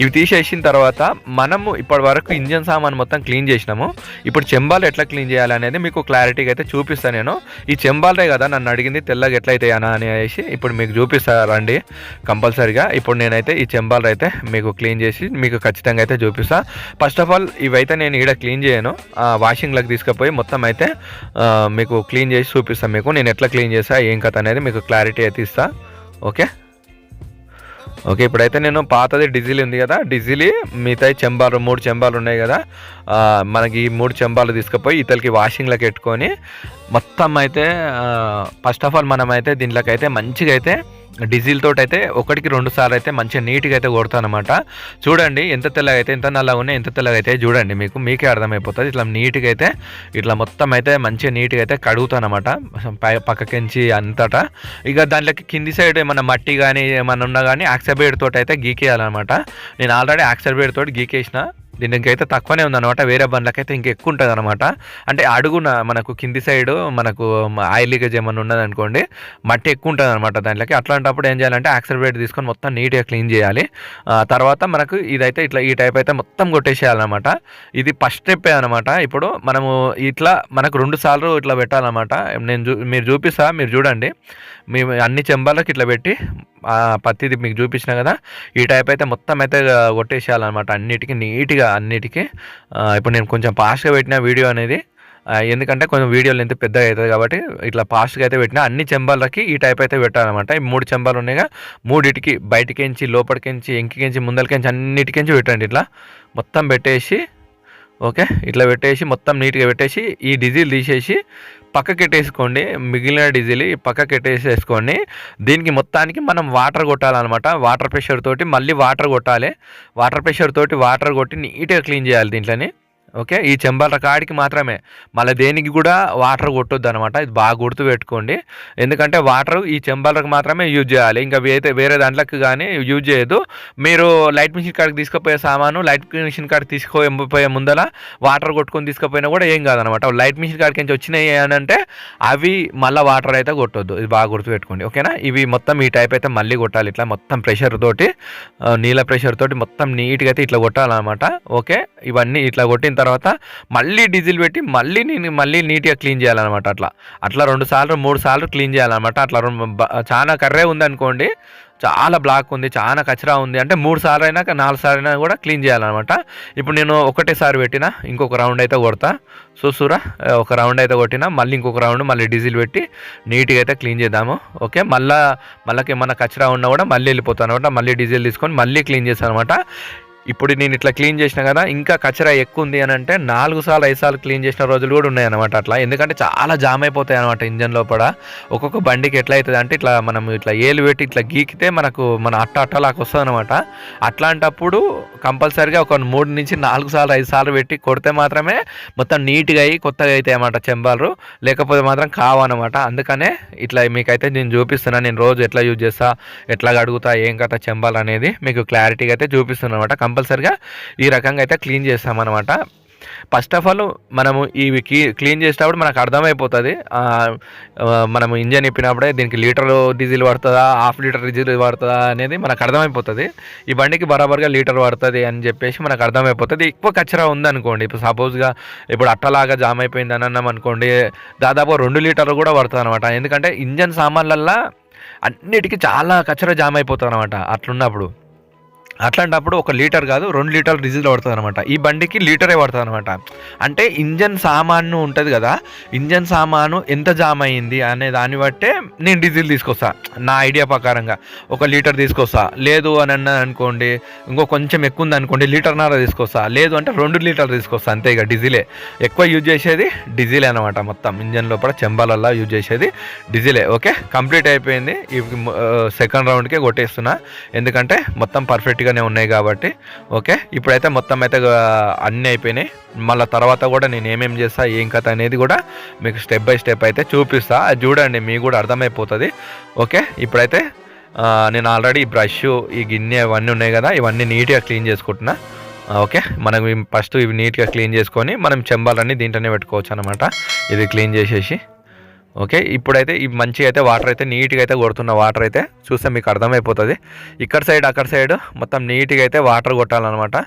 ఇవి తీసేసిన తర్వాత మనము ఇప్పటి వరకు ఇంజన్ సామాన్ మొత్తం క్లీన్ చేసినాము. ఇప్పుడు చెంబాలు ఎట్లా క్లీన్ చేయాలి అనేది మీకు క్లారిటీగా అయితే చూపిస్తాను నేను. ఈ చెంబాలే కదా నన్ను అడిగింది తెల్లగా ఎట్లా అవుతాయి అనేసి ఇప్పుడు మీకు చూపిస్తారండి కంపల్సరీగా. ఇప్పుడు నేనైతే ఈ చెంబాలు అయితే మీకు క్లీన్ చేసి మీకు ఖచ్చితంగా అయితే చూపిస్తా. ఫస్ట్ ఆఫ్ ఆల్ ఇవైతే నేను ఈడ క్లీన్ చేయను. వాషింగ్లోకి తీసుకుపోయి మొత్తం అయితే మీకు క్లీన్ చేసి చూపిస్తాను మీకు. నేను ఎట్లా క్లీన్ చేస్తా ఏం కథ అనేది మీకు క్లారిటీ అయితే ఇస్తా. ఓకే? ఓకే ఇప్పుడైతే నేను పాతది డిజిల్ ఉంది కదా డిజిల్ మిగతా చెంబాలు మూడు చెంబాలు ఉన్నాయి కదా మనకి ఈ మూడు చెంబాలు తీసుకుపోయి ఇతలకి వాషింగ్లోకి పెట్టుకొని మొత్తం అయితే ఫస్ట్ ఆఫ్ ఆల్ మనమైతే దీంట్లోకి అయితే మంచిగా అయితే డీజిల్ తోటి అయితే ఒకటికి రెండు సార్లు అయితే మంచిగా నీట్గా అయితే కొడతానమాట. చూడండి ఎంత తెల్లగా అయితే ఎంత నల్లగా ఉన్నాయి ఎంత తెల్లగా అయితే చూడండి మీకు మీకే అర్థమైపోతుంది. ఇట్లా నీట్గా అయితే ఇట్లా మొత్తం అయితే మంచిగా నీట్గా అయితే కడుగుతానమాట పక్కకించి అంతటా. ఇక దాంట్లోకి కింది సైడ్ ఏమన్నా మట్టి కానీ ఏమన్నా ఉన్నా కానీ యాక్సబేడ్ తోటి అయితే గీకేయాలన్నమాట నేను ఆల్రెడీ యాక్సబేడ్ తోటి గీకేసిన. దీనికి ఇంకైతే తక్కువనే ఉందన్నమాట. వేరే బండ్లకైతే ఇంకా ఎక్కువ ఉంటుంది అనమాట అంటే అడుగున మనకు కింది సైడ్ మనకు ఆయిల్ లీకేజ్ ఏమైనా ఉన్నది అనుకోండి మట్టి ఎక్కువ ఉంటుంది అనమాట దాంట్లోకి. అట్లాంటప్పుడు ఏం చేయాలంటే యాక్సలరేట్ తీసుకొని మొత్తం నీట్గా క్లీన్ చేయాలి. తర్వాత మనకు ఇదైతే ఇట్లా ఈ టైప్ అయితే మొత్తం కొట్టేసేయాలన్నమాట. ఇది ఫస్ట్ స్టెప్ అనమాట ఇప్పుడు మనము ఇట్లా మనకు రెండు సార్లు ఇట్లా పెట్టాలన్నమాట. నేను చూ మీరు చూపిస్తా మీరు చూడండి. మేము అన్ని చెంబాలకు ఇట్లా పెట్టి పత్తిది మీకు చూపించిన కదా ఈ టైప్ అయితే మొత్తం అయితే కొట్టేసేయాలన్నమాట. అన్నిటికీ నీట్గా అన్నిటికీ. ఇప్పుడు నేను కొంచెం ఫాస్ట్గా పెట్టిన వీడియో అనేది ఎందుకంటే కొంచెం వీడియోలు ఎంత పెద్దగా అవుతుంది కాబట్టి ఇట్లా ఫాస్ట్గా అయితే పెట్టిన అన్ని చెంబాలకి ఈ టైప్ అయితే పెట్టాలన్నమాట. ఈ మూడు చెంబాలు ఉన్నాయిగా మూడిటికి బయటికించి లోపలికించి ఎంకికించి ముందరికించి అన్నిటికించి పెట్టండి ఇట్లా. మొత్తం పెట్టేసి ఓకే? ఇట్లా పెట్టేసి మొత్తం నీట్గా పెట్టేసి ఈ డీజిల్ తీసేసి పక్కకి పెట్టేసుకోండి మిగిలిన డీజిల్ ఈ దీనికి మొత్తానికి మనం వాటర్ కొట్టాలన్నమాట. వాటర్ ప్రెషర్ తోటి మళ్ళీ వాటర్ కొట్టాలి. వాటర్ ప్రెషర్ తోటి వాటర్ కొట్టి నీట్గా క్లీన్ చేయాలి దీంట్లోని. ఓకే? ఈ చెంబాల కాడికి మాత్రమే. మళ్ళీ దేనికి కూడా వాటర్ కొట్టొద్దు అనమాట ఇది బాగా గుర్తు పెట్టుకోండి. ఎందుకంటే వాటర్ ఈ చెంబాలకు మాత్రమే యూజ్ చేయాలి. ఇంకా వేరే వేరే దాంట్లోకి కానీ యూజ్ చేయదు మీరు లైట్ మిషన్ కాడికి తీసుకుపోయే సామాను లైట్ మిషన్ కాడికి తీసుకుపోయే ముందర వాటర్ కొట్టుకొని తీసుకుపోయినా కూడా ఏం కాదనమాట లైట్ మిషన్ కాడికి నుంచి వచ్చినాయి అని అంటే అవి మళ్ళీ వాటర్ అయితే కొట్టొద్దు. ఇది బాగా గుర్తుపెట్టుకోండి ఓకేనా? ఇవి మొత్తం ఈ టైప్ అయితే మళ్ళీ కొట్టాలి. ఇట్లా మొత్తం ప్రెషర్ తోటి నీళ్ళ ప్రెషర్ తోటి మొత్తం నీట్గా అయితే ఇట్లా కొట్టాలన్నమాట. ఓకే? ఇవన్నీ ఇట్లా కొట్టిన తర్వాత తర్వాత మళ్ళీ డీజిల్ పెట్టి మళ్ళీ నేను మళ్ళీ నీట్గా క్లీన్ చేయాలన్నమాట అట్లా. అట్లా రెండు సార్లు మూడు సార్లు క్లీన్ చేయాలన్నమాట. అట్లా రెండు చాలా కర్రే ఉందనుకోండి చాలా బ్లాక్ ఉంది చాలా కచరా ఉంది. అంటే మూడు సార్లు అయినా నాలుగు సార్లు అయినా కూడా క్లీన్ చేయాలన్నమాట. ఇప్పుడు నేను ఒకటేసారి పెట్టిన ఇంకొక రౌండ్ అయితే కొడతా. చూసురా ఒక రౌండ్ అయితే కొట్టినా మళ్ళీ ఇంకొక రౌండ్ మళ్ళీ డీజిల్ పెట్టి నీట్గా అయితే క్లీన్ చేద్దాము. ఓకే? మళ్ళీ మళ్ళీ ఏమన్నా కచరా ఉన్నా కూడా మళ్ళీ వెళ్ళిపోతాను అనమాట మళ్ళీ డీజిల్ తీసుకొని మళ్ళీ క్లీన్ చేస్తాను అనమాట ఇప్పుడు నేను ఇట్లా క్లీన్ చేసిన కదా ఇంకా కచరా ఎక్కువ ఉంది అని అంటే నాలుగు సార్లు ఐదు సార్లు క్లీన్ చేసిన రోజులు కూడా ఉన్నాయి అనమాట అట్లా. ఎందుకంటే చాలా జామ్ అయిపోతాయి అనమాట ఇంజన్ లోపల. ఒక్కొక్క బండికి ఎట్లా అవుతుంది అంటే ఇట్లా మనం ఇట్లా ఏలు పెట్టి ఇట్లా గీకితే మనకు మన అట్ట అట్టలాగా వస్తుంది అనమాట అట్లాంటప్పుడు కంపల్సరిగా ఒక మూడు నుంచి నాలుగు సార్లు ఐదు సార్లు పెట్టి కొడితే మాత్రమే మొత్తం నీట్గా అయ్యి కొత్తగా అవుతాయి అనమాట చెంబాలు. లేకపోతే మాత్రం కావన్నమాట అందుకనే ఇట్లా మీకైతే నేను చూపిస్తున్నా నేను రోజు ఎట్లా యూజ్ చేస్తా ఎట్లా అడుగుతా ఏం కథ చెంబాలు అనేది మీకు క్లారిటీగా అయితే చూపిస్తున్నా అనమాట కంపల్సరిగా ఈ రకంగా అయితే క్లీన్ చేస్తామన్నమాట. ఫస్ట్ ఆఫ్ ఆల్ మనము ఇవి క్లీన్ చేసేటప్పుడు మనకు అర్థమైపోతుంది. మనం మనము ఇంజన్ ఇప్పినప్పుడే దీనికి లీటర్ డీజిల్ పడుతుందా హాఫ్ లీటర్ డీజిల్ పడుతుందా అనేది మనకు అర్థమైపోతుంది. ఈ బండికి బరాబర్గా లీటర్ పడుతుంది అని చెప్పేసి మనకు అర్థమైపోతుంది. ఎక్కువ కచ్చరా ఉందనుకోండి ఇప్పుడు సపోజ్గా ఇప్పుడు అట్టలాగా జామ్ అయిపోయింది అని అన్నాం అనుకోండి దాదాపు రెండు లీటర్లు కూడా పడుతుంది అనమాట ఎందుకంటే ఇంజన్ సామాన్లల్లో అన్నిటికీ చాలా కచ్చర జామ్ అయిపోతుంది అనమాట అట్లున్నప్పుడు. అట్లాంటప్పుడు ఒక లీటర్ కాదు రెండు లీటర్ డీజిల్ పడుతుంది అనమాట ఈ బండికి లీటరే పడుతుంది అనమాట అంటే ఇంజన్ సామాను ఉంటుంది కదా ఇంజన్ సామాను ఎంత జామ్ అయింది అనే దాన్ని బట్టే నేను డీజిల్ తీసుకొస్తా నా ఐడియా ప్రకారంగా. ఒక లీటర్ తీసుకొస్తా లేదు అని అన్నది అనుకోండి ఇంకో కొంచెం ఎక్కువ ఉంది అనుకోండి లీటర్న్నర తీసుకొస్తా లేదు అంటే రెండు లీటర్ తీసుకొస్తా అంతే ఇక డీజిలే. ఎక్కువ యూజ్ చేసేది డీజిలే అనమాట మొత్తం ఇంజన్ లోపల చెంబాలల్లా యూజ్ చేసేది డీజిలే ఓకే? కంప్లీట్ అయిపోయింది ఈ సెకండ్ రౌండ్కే కొట్టేస్తున్నా ఎందుకంటే మొత్తం పర్ఫెక్ట్గా నీట్గానే ఉన్నాయి కాబట్టి ఓకే? ఇప్పుడైతే మొత్తం అయితే అన్నీ అయిపోయినాయి. మళ్ళీ తర్వాత కూడా నేను ఏమేం చేస్తా ఏం కథ అనేది కూడా మీకు స్టెప్ బై స్టెప్ అయితే చూపిస్తా. అది చూడండి మీకు కూడా అర్థమైపోతుంది. ఓకే? ఇప్పుడైతే నేను ఆల్రెడీ ఈ బ్రష్ ఈ గిన్నె ఇవన్నీ ఉన్నాయి కదా ఇవన్నీ నీట్గా క్లీన్ చేసుకుంటున్నా. ఓకే? మనం ఫస్ట్ ఇవి నీట్గా క్లీన్ చేసుకొని మనం చెంబాలన్నీ దీంట్లోనే పెట్టుకోవచ్చు అనమాట ఇది క్లీన్ చేసేసి. ఓకే? ఇప్పుడైతే ఈ మంచిగా అయితే వాటర్ అయితే నీట్గా అయితే కొడుతున్న వాటర్ అయితే చూస్తే మీకు అర్థమైపోతుంది. ఇక్కడ సైడ్ అక్కడ సైడ్ మొత్తం నీట్గా అయితే వాటర్ కొట్టాలన్నమాట.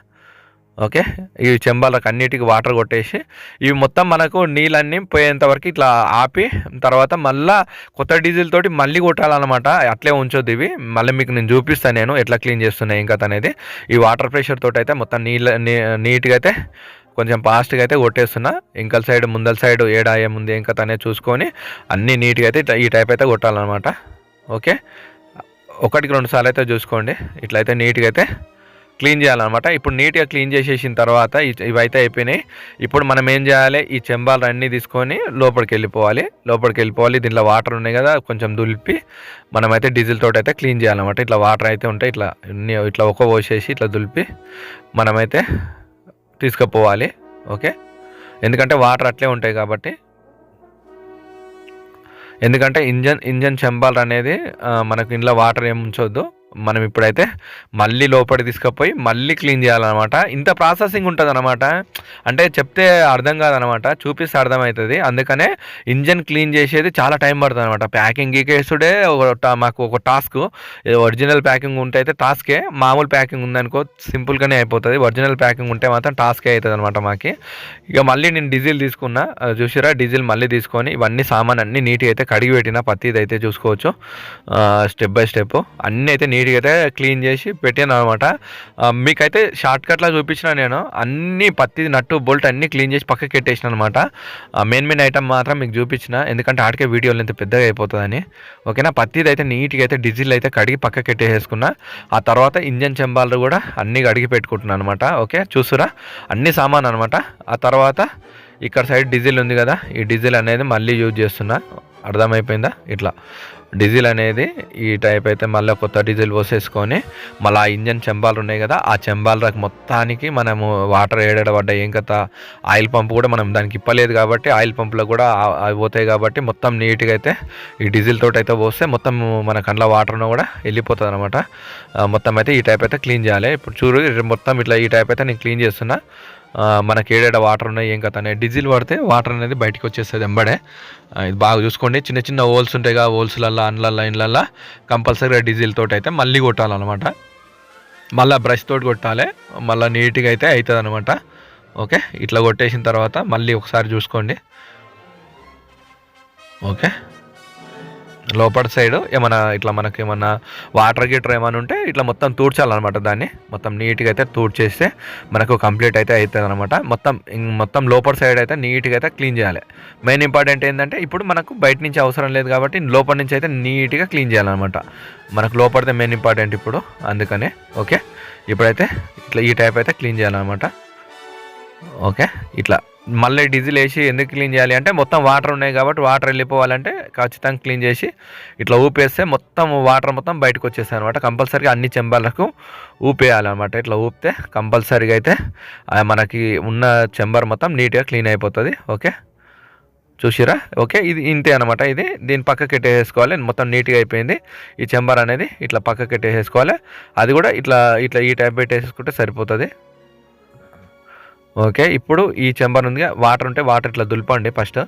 ఓకే? ఈ చెంబాలకు అన్నిటికి వాటర్ కొట్టేసి ఇవి మొత్తం మనకు నీళ్ళన్నీ పోయేంత వరకు ఇట్లా ఆపి తర్వాత మళ్ళీ కొత్త డీజిల్ తోటి మళ్ళీ కొట్టాలన్నమాట. అట్లే ఉంచొద్దు ఇవి. మళ్ళీ మీకు నేను చూపిస్తాను నేను ఎట్లా క్లీన్ చేస్తున్నాయి ఇంకా అనేది. ఈ వాటర్ ప్రెషర్ తోటి అయితే మొత్తం నీళ్ళ నీ- నీట్గా అయితే కొంచెం ఫాస్ట్గా అయితే కొట్టేస్తున్నా. ఇంకల సైడ్ ముందల సైడ్ ఏడా ఏముంది ఇంకా తనే చూసుకొని అన్నీ నీట్గా అయితే ఈ టైప్ అయితే కొట్టాలన్నమాట. ఓకే? ఒకటికి రెండు సార్లు అయితే చూసుకోండి. ఇట్లయితే నీట్గా అయితే క్లీన్ చేయాలన్నమాట. ఇప్పుడు నీట్గా క్లీన్ చేసేసిన తర్వాత ఇ- ఇవైతే అయిపోయినాయి. ఇప్పుడు మనం ఏం చేయాలి? ఈ చెంబాలు అన్నీ తీసుకొని లోపలికి వెళ్ళిపోవాలి. లోపలికి వెళ్ళిపోవాలి. దీంట్లో వాటర్ ఉన్నాయి కదా కొంచెం దులిపి మనమైతే డీజిల్ తోటి అయితే క్లీన్ చేయాలన్నమాట. ఇట్లా వాటర్ అయితే ఉంటాయి. ఇట్లా ఇట్లా ఒక పోసేసి ఇట్లా దులిపి మనమైతే తీసుకుపోవాలి ఓకే? ఎందుకంటే వాటర్ అట్లే ఉంటాయి కాబట్టి. ఎందుకంటే ఇంజన్ ఇంజన్ చెంబాల్ అనేది మనకు ఇంట్లో వాటర్ ఏమి ఉంచొద్దు. మనం ఇప్పుడైతే మళ్ళీ లోపలికి తీసుకుపోయి మళ్ళీ క్లీన్ చేయాలన్నమాట. ఇంత ప్రాసెసింగ్ ఉంటుంది అనమాట అంటే చెప్తే అర్థం కాదనమాట చూపిస్తే అర్థమవుతుంది. అందుకనే ఇంజన్ క్లీన్ చేసేది చాలా టైం పడుతుంది అనమాట ప్యాకింగ్ గీకేసుడే ఒక మాకు ఒక టాస్క్. ఒరిజినల్ ప్యాకింగ్ ఉంటే అయితే టాస్కే. మామూలు ప్యాకింగ్ ఉందనుకో సింపుల్గానే అయిపోతుంది. ఒరిజినల్ ప్యాకింగ్ ఉంటే మాత్రం టాస్కే అవుతుంది అనమాట మాకి. ఇక మళ్ళీ నేను డీజిల్ తీసుకున్నా. చూసిరా డీజిల్ మళ్ళీ తీసుకొని ఇవన్నీ సామాన్ అన్ని నీట్గా అయితే కడిగి పెట్టిన పత్తిది అయితే చూసుకోవచ్చు. Step by step. అన్నీ అయితే నీట్గా అయితే క్లీన్ చేసి పెట్టాను అనమాట మీకైతే షార్ట్ కట్లో చూపించిన నేను. అన్ని పత్తి నట్టు బోల్ట్ అన్ని క్లీన్ చేసి పక్కకి పెట్టేసిన అనమాట మెయిన్ మెయిన్ ఐటమ్ మాత్రం మీకు చూపించిన. ఎందుకంటే ఆడికే వీడియోలు ఎంత పెద్దగా అయిపోతుందని. ఓకేనా? పత్తిది అయితే నీట్గా అయితే డీజిల్ అయితే కడిగి పక్కకి పెట్టేసుకున్నా ఆ తర్వాత ఇంజన్ చెంబాలు కూడా అన్నీ కడిగి పెట్టుకుంటున్నాను అనమాట ఓకే? చూసురా అన్ని సామాన్ అనమాట ఆ తర్వాత ఇక్కడ సైడ్ డీజిల్ ఉంది కదా. ఈ డీజిల్ అనేది మళ్ళీ యూజ్ చేస్తున్నా. అర్థమైపోయిందా? ఇట్లా. డీజిల్ అనేది ఈ టైప్ అయితే మళ్ళీ కొత్త డీజిల్ పోసేసుకొని మళ్ళీ ఆ ఇంజన్ చెంబాలు ఉన్నాయి కదా ఆ చెంబాలకు మొత్తానికి మనము వాటర్ ఏడబడ్డ ఏం కదా ఆయిల్ పంప్ కూడా మనం దానికి ఇప్పలేదు కాబట్టి ఆయిల్ పంపులో కూడా అవి పోతాయి కాబట్టి మొత్తం నీట్గా అయితే ఈ డీజిల్ తోటి అయితే పోస్తే మొత్తం మన కండ్ల వాటర్ను కూడా వెళ్ళిపోతుంది అనమాట మొత్తం అయితే ఈ టైప్ అయితే క్లీన్ చేయాలి. ఇప్పుడు చూడు మొత్తం ఇట్లా ఈ టైప్ అయితే నేను క్లీన్ చేస్తున్నా. మనకి ఏడేడ వాటర్ ఉన్నాయి ఏం కథ అనేది. డీజిల్ పడితే వాటర్ అనేది బయటకు వచ్చేస్తుంది ఎంబడే. ఇది బాగా చూసుకోండి. చిన్న చిన్న హోల్స్ ఉంటాయిగా కదా హోల్స్లల్లో అండ్లల్లో ఇండ్లల్లో కంపల్సరీగా డీజిల్ తోటి అయితే మళ్ళీ కొట్టాలన్నమాట. మళ్ళీ బ్రష్ తోటి కొట్టాలి మళ్ళీ నీట్గా అయితే అవుతుంది అనమాట ఓకే? ఇట్లా కొట్టేసిన తర్వాత మళ్ళీ ఒకసారి చూసుకోండి. ఓకే? లోపల సైడ్ ఏమైనా ఇట్లా మనకి ఏమన్నా వాటర్ గీటర్ ఏమైనా ఉంటే ఇట్లా మొత్తం తూడ్చాలన్నమాట దాన్ని. మొత్తం నీట్గా అయితే తూడ్చేస్తే మనకు కంప్లీట్ అయితే అవుతుంది అనమాట మొత్తం మొత్తం లోపల సైడ్ అయితే నీట్గా అయితే క్లీన్ చేయాలి. మెయిన్ ఇంపార్టెంట్ ఏంటంటే ఇప్పుడు మనకు బయట నుంచి అవసరం లేదు కాబట్టి లోపల నుంచి అయితే నీట్గా క్లీన్ చేయాలన్నమాట. మనకు లోపలితే మెయిన్ ఇంపార్టెంట్ ఇప్పుడు అందుకనే ఓకే ఇప్పుడైతే ఇట్లా ఈ టైప్ అయితే క్లీన్ చేయాలన్నమాట. ఓకే ఇట్లా. మళ్ళీ డీజిల్ వేసి ఎందుకు క్లీన్ చేయాలి అంటే మొత్తం వాటర్ ఉన్నాయి కాబట్టి వాటర్ వెళ్ళిపోవాలంటే ఖచ్చితంగా క్లీన్ చేసి ఇట్లా ఊపేస్తే మొత్తం వాటర్ మొత్తం బయటకు వచ్చేస్తాయి అనమాట కంపల్సరీగా అన్ని చెంబర్లకు ఊపేయాలన్నమాట. ఇట్లా ఊపితే కంపల్సరీగా అయితే మనకి ఉన్న చెంబర్ మొత్తం నీట్గా క్లీన్ అయిపోతుంది. ఓకే? చూసిరా? ఓకే? ఇది ఇంతే అనమాట ఇది దీని పక్కకి పెట్టేసుకోవాలి. మొత్తం నీట్గా అయిపోయింది. ఈ చెంబర్ అనేది ఇట్లా పక్కకి పెట్టేసుకోవాలి. అది కూడా ఇట్లా ఇట్లా ఈ టైప్ పెట్టేసుకుంటే సరిపోతుంది. ఓకే ఇప్పుడు ఈ చెంబర్ ఉంది వాటర్ ఉంటే వాటర్ ఇట్లా దులపండి ఫస్ట్.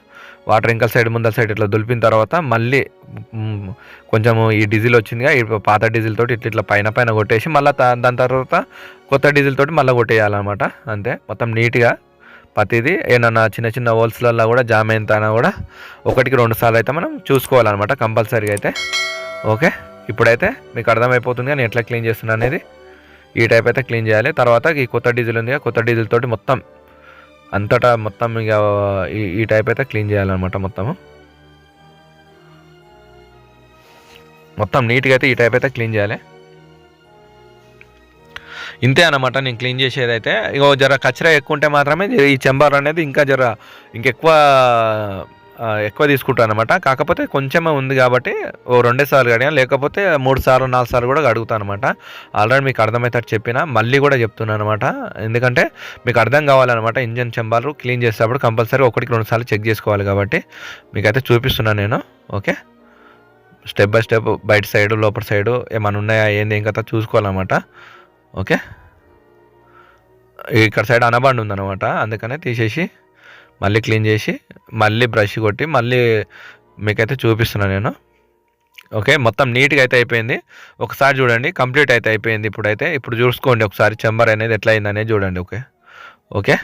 వాటర్ ఇంకా సైడ్ ముందర సైడ్ ఇట్లా దులిపిన తర్వాత మళ్ళీ కొంచెం కొంచెము ఈ డీజిల్ వచ్చిందిగా ఈ పాత డీజిల్ తోటి ఇట్లా ఇట్లా పైన పైన కొట్టేసి మళ్ళీ దాని తర్వాత కొత్త డీజిల్ తోటి మళ్ళీ కొట్టేయాలన్నమాట. అంతే. మొత్తం నీట్గా ప్రతిదీ ఏమన్నా చిన్న చిన్న హోల్స్లల్లో కూడా జామ్ అయిన కూడా ఒకటికి రెండు సార్లు అయితే మనం చూసుకోవాలన్నమాట కంపల్సరీగా అయితే. ఓకే ఇప్పుడైతే మీకు అర్థమైపోతుంది నేను ఎట్లా క్లీన్ చేస్తున్నా అనేది. ఈ టైప్ అయితే క్లీన్ చేయాలి. తర్వాత ఈ కొత్త డీజిల్ ఉంది కొత్త డీజిల్ తోటి మొత్తం అంతటా మొత్తం ఇక ఈ ఈ టైప్ అయితే క్లీన్ చేయాలన్నమాట మొత్తము. మొత్తం నీట్గా అయితే ఈ టైప్ అయితే క్లీన్ చేయాలి. ఇంతే అనమాట నేను క్లీన్ చేసేది అయితే. ఇక జర కచరా ఎక్కువ ఉంటే మాత్రమే ఈ చెంబార్ అనేది ఇంకా జర ఇంకెక్కువ ఎక్కువ తీసుకుంటాను అనమాట కాకపోతే కొంచెమే ఉంది కాబట్టి ఓ రెండే సార్లు కడిగాను లేకపోతే మూడు సార్లు నాలుగు సార్లు కూడా అడుగుతాను అనమాట ఆల్రెడీ మీకు అర్థమవుతాడు చెప్పిన మళ్ళీ కూడా చెప్తున్నాను అనమాట ఎందుకంటే మీకు అర్థం కావాలన్నమాట ఇంజన్ చెంబాలు క్లీన్ చేసేటప్పుడు కంపల్సరీ ఒకటికి రెండు సార్లు చెక్ చేసుకోవాలి కాబట్టి మీకైతే చూపిస్తున్నాను నేను ఓకే? స్టెప్ బై స్టెప్ బయట సైడు లోపల సైడు ఏమైనా ఉన్నాయా ఏంది ఏం కదా చూసుకోవాలన్నమాట ఓకే? ఇక్కడ సైడ్ అనబండి ఉందన్నమాట అందుకనే తీసేసి మళ్ళీ క్లీన్ చేసి మళ్ళీ బ్రష్ కొట్టి మళ్ళీ మీకైతే చూపిస్తున్నాను నేను. ఓకే మొత్తం నీట్గా అయితే అయిపోయింది. ఒకసారి చూడండి కంప్లీట్ అయితే అయిపోయింది ఇప్పుడైతే. ఇప్పుడు చూసుకోండి ఒకసారి చెంబర్ అనేది ఎట్లా అయిందనేది చూడండి ఓకే. ఓకే?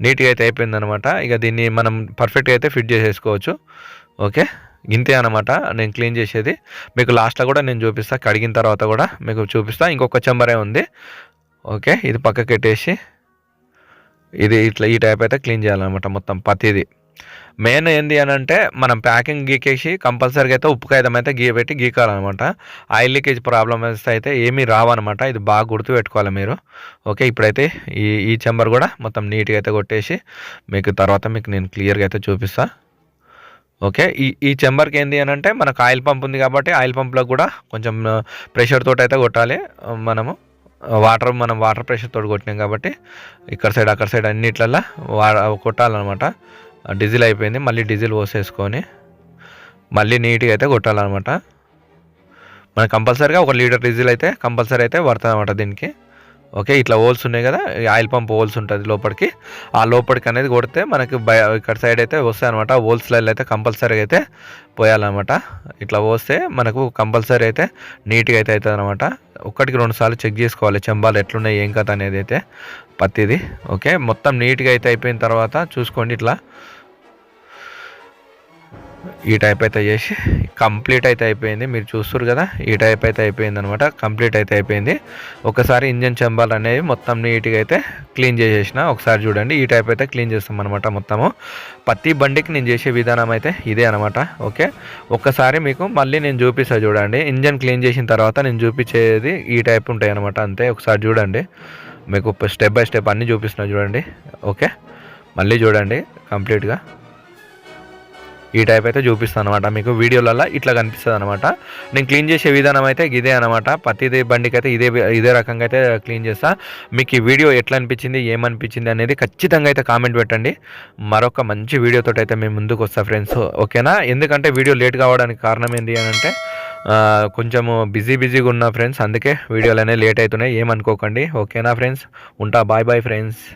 నీట్గా అయితే అయిపోయింది అనమాట ఇక దీన్ని మనం పర్ఫెక్ట్గా అయితే ఫిట్ చేసేసుకోవచ్చు. ఓకే? ఇంతే అనమాట నేను క్లీన్ చేసేది. మీకు లాస్ట్లో కూడా నేను చూపిస్తా కడిగిన తర్వాత కూడా మీకు చూపిస్తాను ఇంకొక చెంబరే ఉంది. ఓకే? ఇది పక్కకి పెట్టేసి ఇది ఇట్లా ఈ టైప్ అయితే క్లీన్ చేయాలన్నమాట మొత్తం ప్రతిదీ. మెయిన్ ఏంది అని అంటే మనం ప్యాకింగ్ గీకేసి కంపల్సరీగా అయితే ఉప్పు కాగితం అయితే గీ పెట్టి గీకాలన్నమాట. ఆయిల్ లీకేజ్ ప్రాబ్లమ్ వస్తే అయితే ఏమీ రావన్నమాట. ఇది బాగా గుర్తు పెట్టుకోవాలి మీరు. ఓకే ఇప్పుడైతే ఈ ఈ చెంబర్ కూడా మొత్తం నీట్గా అయితే కొట్టేసి మీకు తర్వాత మీకు నేను క్లియర్గా అయితే చూపిస్తా. ఓకే ఈ ఈ చెంబర్కి ఏంది అని అంటే మనకు ఆయిల్ పంప్ ఉంది కాబట్టి ఆయిల్ పంప్లో కూడా కొంచెం uh, ప్రెషర్ తోటి అయితే కొట్టాలి. Uh, మనము వాటర్ మనం వాటర్ ప్రెషర్ తోడు కొట్టినాం కాబట్టి ఇక్కడ సైడ్ అక్కడ సైడ్ అన్నిట్లల్లో వా కొట్టాలన్నమాట. డీజిల్ అయిపోయింది మళ్ళీ డీజిల్ పోసేసుకొని మళ్ళీ నీట్గా అయితే కొట్టాలన్నమాట. మనం కంపల్సరీగా ఒక లీటర్ డీజిల్ అయితే కంపల్సరీ అయితే పడుతుంది అనమాట దీనికి. ఓకే ఇట్లా హోల్స్ ఉన్నాయి కదా ఈ ఆయిల్ పంప్ హోల్స్ ఉంటుంది లోపలికి. ఆ లోపలికి అనేది కొడితే మనకి బయ ఇక్కడ సైడ్ అయితే వస్తాయి అనమాట హోల్స్లలో అయితే కంపల్సరీగా అయితే పోయాలన్నమాట. ఇట్లా పోస్తే మనకు కంపల్సరీ అయితే నీట్గా అయితే అవుతుంది అనమాట ఒక్కటికి రెండు సార్లు చెక్ చేసుకోవాలి. చెంబాలు ఎట్లున్నాయి ఏం కథ అనేది అయితే పత్తిది ఓకే మొత్తం నీట్గా అయితే అయిపోయిన తర్వాత చూసుకోండి ఇట్లా. ఈ టైప్ అయితే చేసి కంప్లీట్ అయితే అయిపోయింది. మీరు చూస్తారు కదా ఈ టైప్ అయితే అయిపోయింది అనమాట కంప్లీట్ అయితే అయిపోయింది. ఒకసారి ఇంజన్ చెంబాలు అనేవి మొత్తం నీట్గా అయితే క్లీన్ చేసేసిన. ఒకసారి చూడండి ఈ టైప్ అయితే క్లీన్ చేస్తాం అనమాట మొత్తము. ప్రతి బండికి నేను చేసే విధానం అయితే ఇదే అనమాట ఓకే? ఒకసారి మీకు మళ్ళీ నేను చూపిస్తా చూడండి. ఇంజన్ క్లీన్ చేసిన తర్వాత నేను చూపించేది ఈ టైప్ ఉంటాయి అనమాట అంతే ఒకసారి చూడండి. మీకు స్టెప్ బై స్టెప్ అన్నీ చూపిస్తున్నా చూడండి. ఓకే? మళ్ళీ చూడండి కంప్లీట్గా ఈ టైప్ అయితే చూపిస్తాను అనమాట మీకు వీడియోలలో ఇట్లా కనిపిస్తుంది అనమాట నేను క్లీన్ చేసే విధానం అయితే ఇదే అనమాట ప్రతిది బండికి అయితే ఇదే ఇదే రకంగా అయితే క్లీన్ చేస్తా. మీకు ఈ వీడియో ఎట్లా అనిపించింది ఏమనిపించింది అనేది ఖచ్చితంగా అయితే కామెంట్ పెట్టండి. మరొక మంచి వీడియోతో అయితే మేము ముందుకు వస్తా ఫ్రెండ్స్ ఓకేనా? ఎందుకంటే వీడియో లేట్ కావడానికి కారణం ఏంటి అని అంటే కొంచెము బిజీ బిజీగా ఉన్న ఫ్రెండ్స్ అందుకే వీడియోలు అనేవి లేట్ అవుతున్నాయి ఏమనుకోకండి. ఓకేనా ఫ్రెండ్స్ ఉంటా బాయ్ బాయ్ ఫ్రెండ్స్